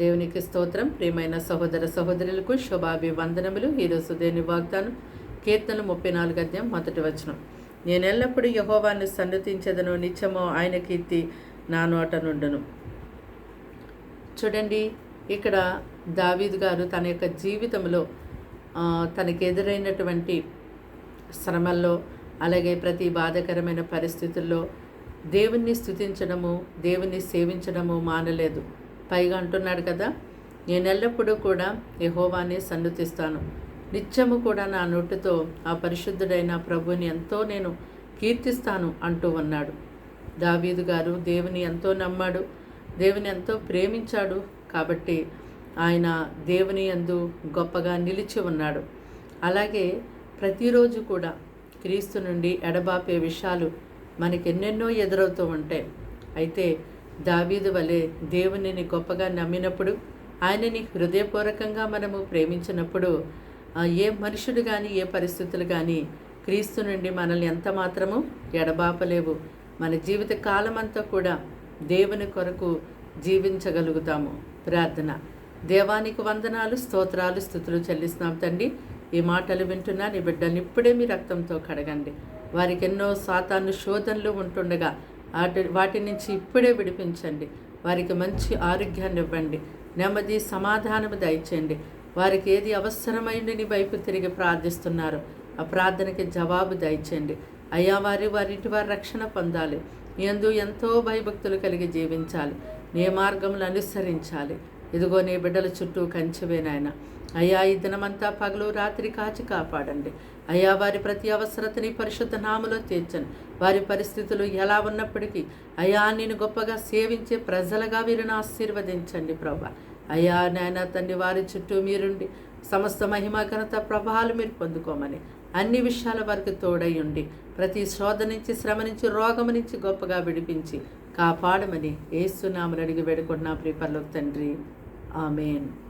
దేవునికి స్తోత్రం. ప్రియమైన సహోదర సహోదరులకు శుభాభివందనములు. ఈరోజు దేని వాగ్దానం కీర్తనలు ముప్పై నాలుగు అధ్యాయం మొదటి వచనం. నేను ఎల్లప్పుడూ యహోవాన్ని సన్నతించదను నిత్యము ఆయన కీర్తి నా నోట నుండును. చూడండి ఇక్కడ దావీద్ గారు తన యొక్క జీవితంలో తనకు ఎదురైనటువంటి శ్రమల్లో అలాగే ప్రతి బాధకరమైన పరిస్థితుల్లో దేవుణ్ణి స్తుతించడము దేవుణ్ణి సేవించడము మానలేదు. పైగా అంటున్నాడు కదా నేను ఎల్లప్పుడూ కూడా యహోవాన్ని సన్నుతిస్తాను. నిత్యము కూడా నా నోటితో ఆ పరిశుద్ధుడైన ప్రభుని ఎంతో నేను కీర్తిస్తాను అంటూ ఉన్నాడు దావీదు గారు దేవుని ఎంతో నమ్మాడు దేవుని ఎంతో ప్రేమించాడు కాబట్టి ఆయన దేవుని యందు గొప్పగా నిలిచి ఉన్నాడు. అలాగే ప్రతిరోజు కూడా క్రీస్తు నుండి ఎడబాపే విషయాలు మనకెన్నెన్నో ఎదురవుతూ ఉంటాయి. అయితే దావీదు వలె దేవునిని గొప్పగా నమ్మినప్పుడు ఆయనని హృదయపూర్వకంగా మనము ప్రేమించినప్పుడు ఏ మనుషుడు కానీ ఏ పరిస్థితులు కానీ క్రీస్తు నుండి మనల్ని ఎంత మాత్రము ఎడబాపలేవు. మన జీవిత కాలమంతా కూడా దేవుని కొరకు జీవించగలుగుతాము. ప్రార్థన. దేవానికి వందనాలు స్తోత్రాలు స్థుతులు చెల్లిస్తున్నాం తండ్రి. ఈ మాటలు వింటున్నా నీ బిడ్డల్ని ఇప్పుడే మీ రక్తంతో కడగండి. వారికి ఎన్నో సాతాను శోధనలు ఉంటుండగా వాటి వాటి నుంచి ఇప్పుడే విడిపించండి. వారికి మంచి ఆరోగ్యాన్ని ఇవ్వండి. నెమ్మది సమాధానము దయచేయండి. వారికి ఏది అవసరమైన నీ వైపు తిరిగి ప్రార్థిస్తున్నారు. ఆ ప్రార్థనకి జవాబు దయచేయండి. అయ్యా వారి వారింటి వారి రక్షణ పొందాలి. ఎందు ఎంతో భయభక్తులు కలిగి జీవించాలి. నీ మార్గములు అనుసరించాలి. ఇదిగో నీ బిడ్డల చుట్టూ కంచెవేనాయన అయ్యా ఈ దినమంతా పగలు రాత్రి కాచి కాపాడండి. అయ్యా వారి ప్రతి అవసరతని పరిశుద్ధ నామలో తీర్చండి. వారి పరిస్థితులు ఎలా ఉన్నప్పటికీ అయ్యా నేను గొప్పగా సేవించే ప్రజలుగా వీరిని ఆశీర్వదించండి ప్రభా. అయ్యా నాయన తండ్రి వారి చుట్టూ మీరుండి సమస్త మహిమ ఘనత ప్రభావాలు మీరు పొందుకోమని అన్ని విషయాల వరకు తోడై ఉండి ప్రతి శోధ నుంచి శ్రమ నుంచి రోగము నుంచి గొప్పగా విడిపించి కాపాడమని ఏసునామని అడిగి వేడుకుంటున్నా ప్రిపర్లకు తండ్రి. Amen.